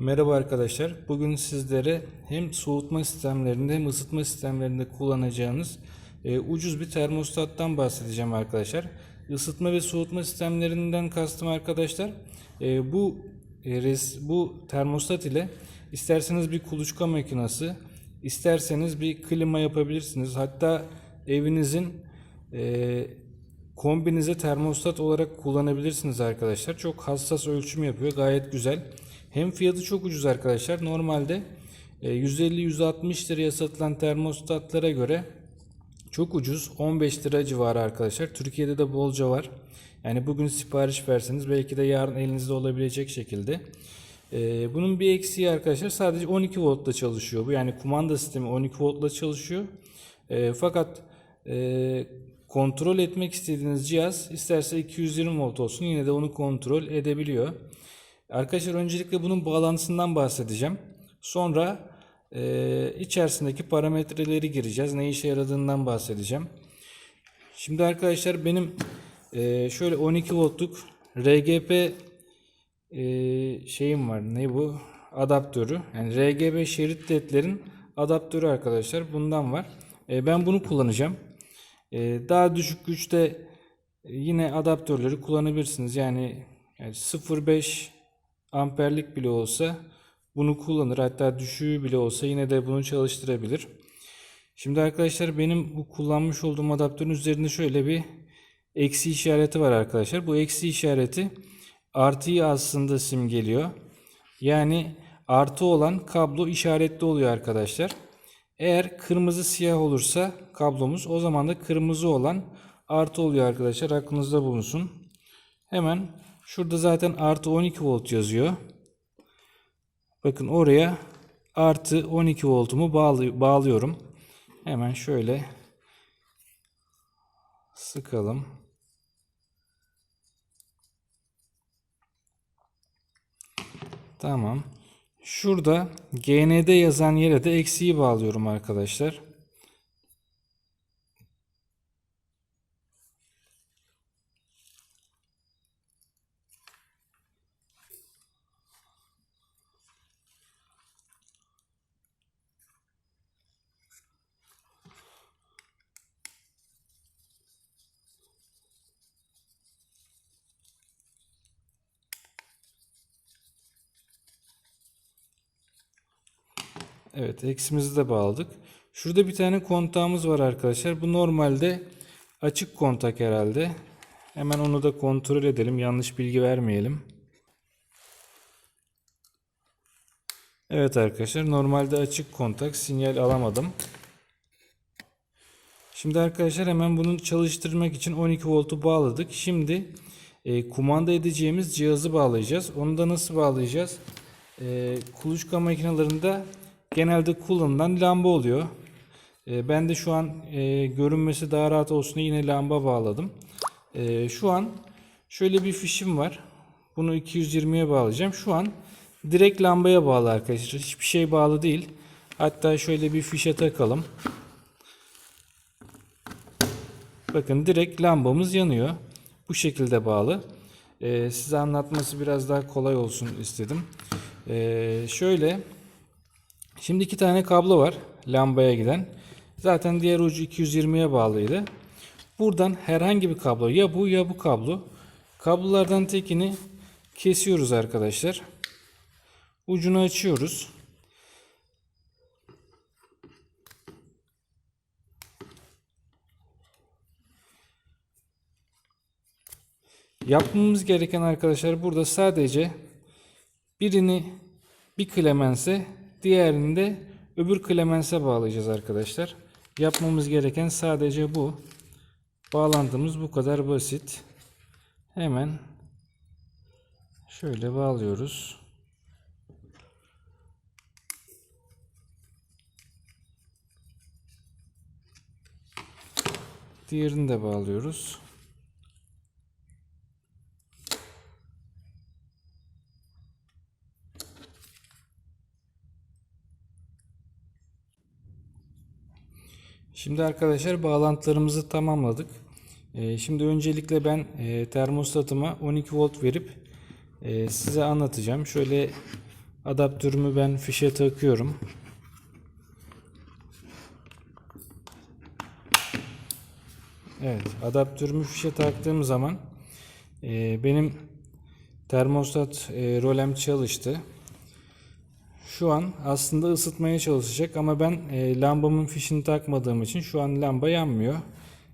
Merhaba arkadaşlar. Bugün sizlere hem soğutma sistemlerinde hem ısıtma sistemlerinde kullanacağınız e, ucuz bir termostattan bahsedeceğim arkadaşlar. Isıtma ve soğutma sistemlerinden kastım arkadaşlar. e, bu e, res- bu termostat ile isterseniz bir kuluçka makinesi, isterseniz bir klima yapabilirsiniz. Hatta evinizin e, kombinize termostat olarak kullanabilirsiniz arkadaşlar. Çok hassas ölçüm yapıyor. Gayet güzel. Hem fiyatı çok ucuz arkadaşlar. Normalde e, 150-160 liraya satılan termostatlara göre çok ucuz. 15 lira civarı arkadaşlar. Türkiye'de de bolca var. Yani bugün sipariş verseniz belki de yarın elinizde olabilecek şekilde. E, bunun bir eksiği arkadaşlar sadece 12 voltla çalışıyor. Bu yani kumanda sistemi 12 voltla çalışıyor. E, fakat e, kontrol etmek istediğiniz cihaz isterse 220 volt olsun yine de onu kontrol edebiliyor. Arkadaşlar öncelikle bunun bağlantısından bahsedeceğim. Sonra e, içerisindeki parametreleri gireceğiz. Ne işe yaradığından bahsedeceğim. Şimdi arkadaşlar benim e, şöyle 12 voltluk RGB e, şeyim var. Ne bu? Adaptörü. Yani RGB şerit ledlerin adaptörü arkadaşlar. Bundan var. E, ben bunu kullanacağım. E, daha düşük güçte yine adaptörleri kullanabilirsiniz. Yani, yani 0.5 amperlik bile olsa bunu kullanır. Hatta düşüğü bile olsa yine de bunu çalıştırabilir. Şimdi arkadaşlar benim bu kullanmış olduğum adaptörün üzerinde şöyle bir eksi işareti var arkadaşlar. Bu eksi işareti artıyı aslında simgeliyor. Yani artı olan kablo işaretli oluyor arkadaşlar. Eğer kırmızı siyah olursa kablomuz o zaman da kırmızı olan artı oluyor arkadaşlar. Aklınızda bulunsun. Hemen şurada zaten artı 12 volt yazıyor. Bakın oraya artı 12 voltumu bağlı, bağlıyorum. Hemen şöyle sıkalım. Tamam. Şurada GND yazan yere de eksiği bağlıyorum arkadaşlar. Evet eksimizi de bağladık. Şurada bir tane kontağımız var arkadaşlar. Bu normalde açık kontak herhalde. Hemen onu da kontrol edelim. Yanlış bilgi vermeyelim. Evet arkadaşlar normalde açık kontak sinyal alamadım. Şimdi arkadaşlar hemen bunu çalıştırmak için 12 voltu bağladık. Şimdi e, kumanda edeceğimiz cihazı bağlayacağız. Onu da nasıl bağlayacağız? E, kuluçka makinelerinde genelde kullanılan lamba oluyor. E, ben de şu an e, görünmesi daha rahat olsun diye yine lamba bağladım. E, şu an şöyle bir fişim var. Bunu 220'ye bağlayacağım. Şu an direkt lambaya bağlı arkadaşlar. Hiçbir şey bağlı değil. Hatta şöyle bir fişe takalım. Bakın direkt lambamız yanıyor. Bu şekilde bağlı. Ee, size anlatması biraz daha kolay olsun istedim. Ee, şöyle. Şimdi iki tane kablo var. Lambaya giden. Zaten diğer ucu 220'ye bağlıydı. Buradan herhangi bir kablo ya bu ya bu kablo. Kablolardan tekini kesiyoruz arkadaşlar. Ucunu açıyoruz. Yapmamız gereken arkadaşlar burada sadece birini bir klemense diğerini de öbür klemense bağlayacağız arkadaşlar. Yapmamız gereken sadece bu. Bağlantımız bu kadar basit. Hemen şöyle bağlıyoruz. Diğerini de bağlıyoruz. Şimdi arkadaşlar bağlantılarımızı tamamladık. Ee, şimdi öncelikle ben e, termostatıma 12 volt verip e, size anlatacağım. Şöyle Adaptörümü ben fişe takıyorum. Evet, adaptörümü fişe taktığım zaman e, benim termostat rolem çalıştı. Şu an aslında ısıtmaya çalışacak ama ben e, lambamın fişini takmadığım için şu an lamba yanmıyor.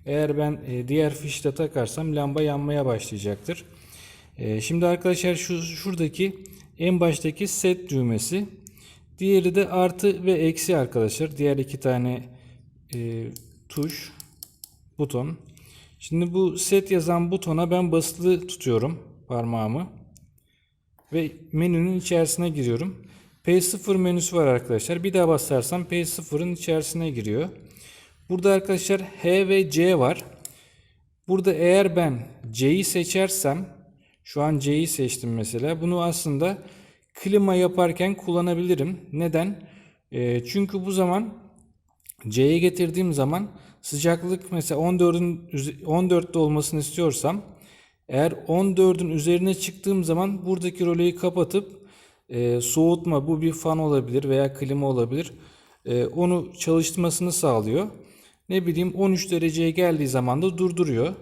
Eğer ben e, diğer fişle takarsam lamba yanmaya başlayacaktır. E, şimdi arkadaşlar şu şuradaki en baştaki set düğmesi. Diğeri de artı ve eksi arkadaşlar. Diğer iki tane e, tuş buton. Şimdi bu set yazan butona ben basılı tutuyorum parmağımı ve menünün içerisine giriyorum. P0 menüsü var arkadaşlar. Bir daha basarsam P0'ın içerisine giriyor. Burada arkadaşlar H ve C var. Burada eğer ben C'yi seçersem şu an C'yi seçtim mesela. Bunu aslında klima yaparken kullanabilirim. Neden? Ee, çünkü bu zaman C'ye getirdiğim zaman sıcaklık mesela 14'ün 14'te olmasını istiyorsam eğer 14'ün üzerine çıktığım zaman buradaki roleyi kapatıp e, soğutma bu bir fan olabilir veya klima olabilir. E, onu çalıştırmasını sağlıyor. Ne bileyim 13 dereceye geldiği zaman da durduruyor.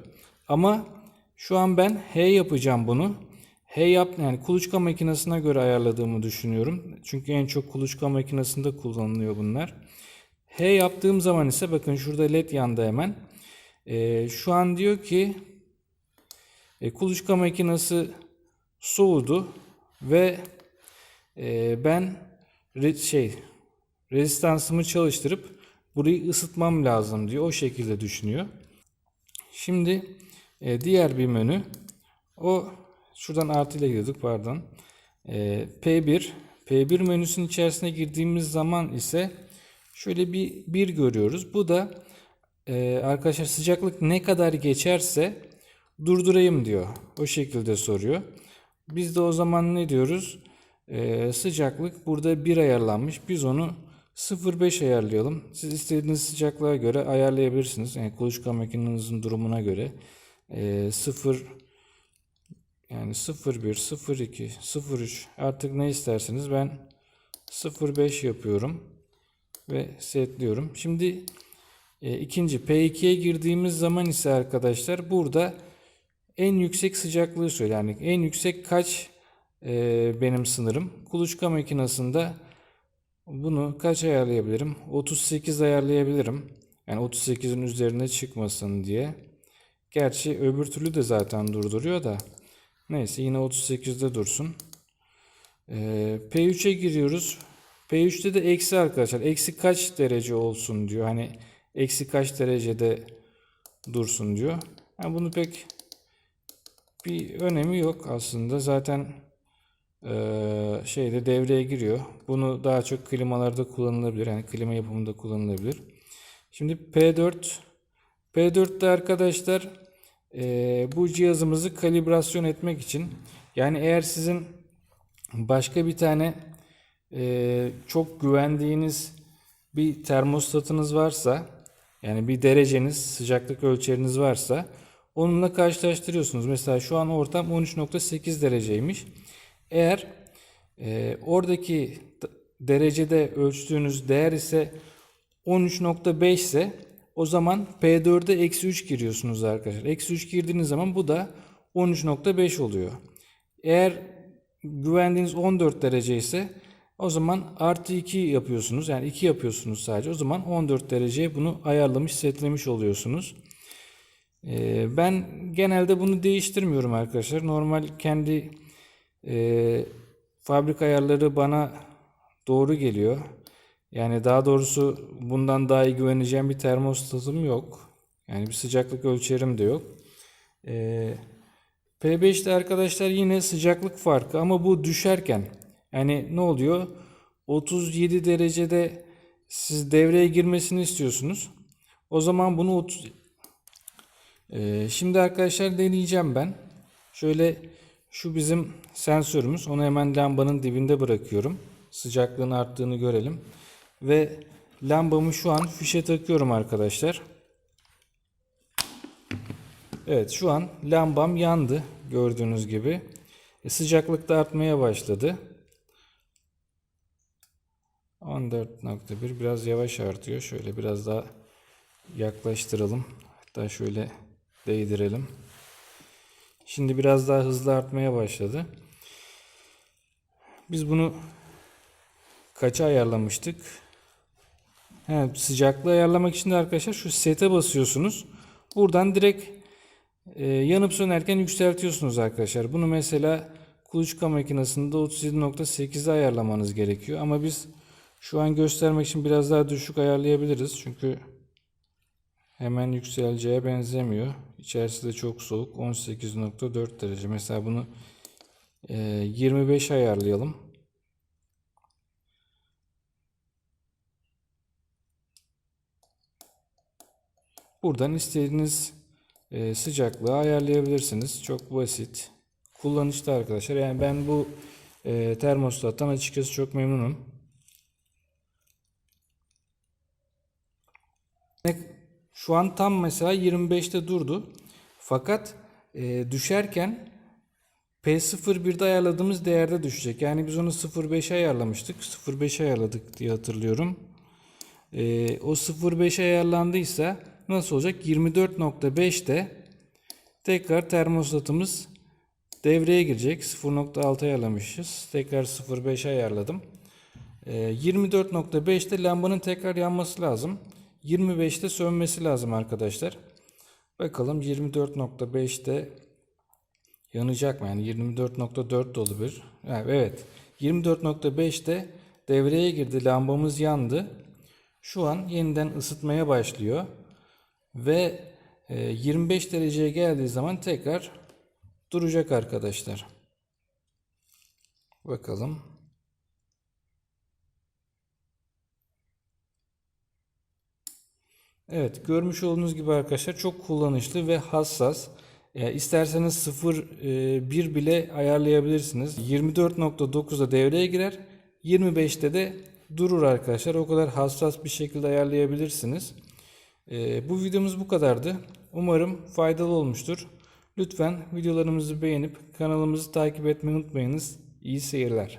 Ama şu an ben H yapacağım bunu. H yap yani kuluçka makinesine göre ayarladığımı düşünüyorum. Çünkü en çok kuluçka makinesinde kullanılıyor bunlar. H yaptığım zaman ise bakın şurada led yandı hemen. E, şu an diyor ki e, kuluçka makinesi soğudu ve e, ben şey rezistansımı çalıştırıp burayı ısıtmam lazım diyor. O şekilde düşünüyor. Şimdi e, diğer bir menü o şuradan artı ile girdik pardon. E, P1 P1 menüsünün içerisine girdiğimiz zaman ise şöyle bir bir görüyoruz. Bu da e, arkadaşlar sıcaklık ne kadar geçerse durdurayım diyor. O şekilde soruyor. Biz de o zaman ne diyoruz? Ee, sıcaklık burada 1 ayarlanmış. Biz onu 0.5 ayarlayalım. Siz istediğiniz sıcaklığa göre ayarlayabilirsiniz. Yani kuluçka makinenizin durumuna göre. Ee, 0 yani 0.1, 0.2, 0.3 artık ne isterseniz ben 0.5 yapıyorum ve setliyorum. Şimdi e, ikinci P2'ye girdiğimiz zaman ise arkadaşlar burada en yüksek sıcaklığı söyle. Yani en yüksek kaç e, benim sınırım. Kuluçka makinesinde bunu kaç ayarlayabilirim? 38 ayarlayabilirim. Yani 38'in üzerine çıkmasın diye. Gerçi öbür türlü de zaten durduruyor da. Neyse yine 38'de dursun. E, P3'e giriyoruz. P3'te de eksi arkadaşlar. Eksi kaç derece olsun diyor. Hani eksi kaç derecede dursun diyor. Yani bunu pek bir önemi yok aslında. Zaten e, şeyde devreye giriyor. Bunu daha çok klimalarda kullanılabilir. Yani klima yapımında kullanılabilir. Şimdi P4 P4'te arkadaşlar e, bu cihazımızı kalibrasyon etmek için yani eğer sizin başka bir tane e, çok güvendiğiniz bir termostatınız varsa yani bir dereceniz sıcaklık ölçeriniz varsa onunla karşılaştırıyorsunuz. Mesela şu an ortam 13.8 dereceymiş. Eğer e, oradaki derecede ölçtüğünüz değer ise 13.5 ise o zaman P4'e eksi 3 giriyorsunuz arkadaşlar. Eksi 3 girdiğiniz zaman bu da 13.5 oluyor. Eğer güvendiğiniz 14 derece ise o zaman artı 2 yapıyorsunuz. Yani 2 yapıyorsunuz sadece. O zaman 14 dereceye bunu ayarlamış, setlemiş oluyorsunuz. Ee, ben genelde bunu değiştirmiyorum arkadaşlar. Normal kendi e, fabrika ayarları bana doğru geliyor. Yani daha doğrusu bundan daha iyi güveneceğim bir termostatım yok. Yani bir sıcaklık ölçerim de yok. Ee, P5'te arkadaşlar yine sıcaklık farkı ama bu düşerken yani ne oluyor? 37 derecede siz devreye girmesini istiyorsunuz. O zaman bunu 30 ee, şimdi arkadaşlar deneyeceğim ben. Şöyle şu bizim sensörümüz. Onu hemen lambanın dibinde bırakıyorum. Sıcaklığın arttığını görelim. Ve lambamı şu an fişe takıyorum arkadaşlar. Evet şu an lambam yandı gördüğünüz gibi. E, sıcaklık da artmaya başladı. 14.1 biraz yavaş artıyor. Şöyle biraz daha yaklaştıralım. Hatta şöyle değdirelim. Şimdi biraz daha hızlı artmaya başladı. Biz bunu kaça ayarlamıştık? He, sıcaklığı ayarlamak için de arkadaşlar şu sete basıyorsunuz. Buradan direkt e, yanıp sönerken yükseltiyorsunuz arkadaşlar. Bunu mesela kuluçka makinesinde 37.8'e ayarlamanız gerekiyor. Ama biz şu an göstermek için biraz daha düşük ayarlayabiliriz. Çünkü hemen yükseleceğe benzemiyor. İçerisi de çok soğuk. 18.4 derece. Mesela bunu e, 25 ayarlayalım. Buradan istediğiniz e, sıcaklığı ayarlayabilirsiniz. Çok basit. Kullanışlı arkadaşlar. Yani ben bu e, termostattan açıkçası çok memnunum. Şu an tam mesela 25'te durdu. Fakat e, düşerken P01'de ayarladığımız değerde düşecek. Yani biz onu 0.5'e ayarlamıştık. 0.5'e ayarladık diye hatırlıyorum. E, o 0.5'e ayarlandıysa nasıl olacak? 24.5'te tekrar termostatımız devreye girecek. 0.6 ayarlamışız. Tekrar 0.5'e ayarladım. E, 24.5'te lambanın tekrar yanması lazım. 25'te sönmesi lazım arkadaşlar. Bakalım 24.5'te yanacak mı? Yani 24.4 de olabilir. Yani evet. 24.5'te devreye girdi. Lambamız yandı. Şu an yeniden ısıtmaya başlıyor. Ve e, 25 dereceye geldiği zaman tekrar duracak arkadaşlar. Bakalım. Evet görmüş olduğunuz gibi arkadaşlar çok kullanışlı ve hassas. E, isterseniz 0.1 bile ayarlayabilirsiniz. 24.9'da devreye girer. 25'te de durur arkadaşlar. O kadar hassas bir şekilde ayarlayabilirsiniz. E, bu videomuz bu kadardı. Umarım faydalı olmuştur. Lütfen videolarımızı beğenip kanalımızı takip etmeyi unutmayınız. İyi seyirler.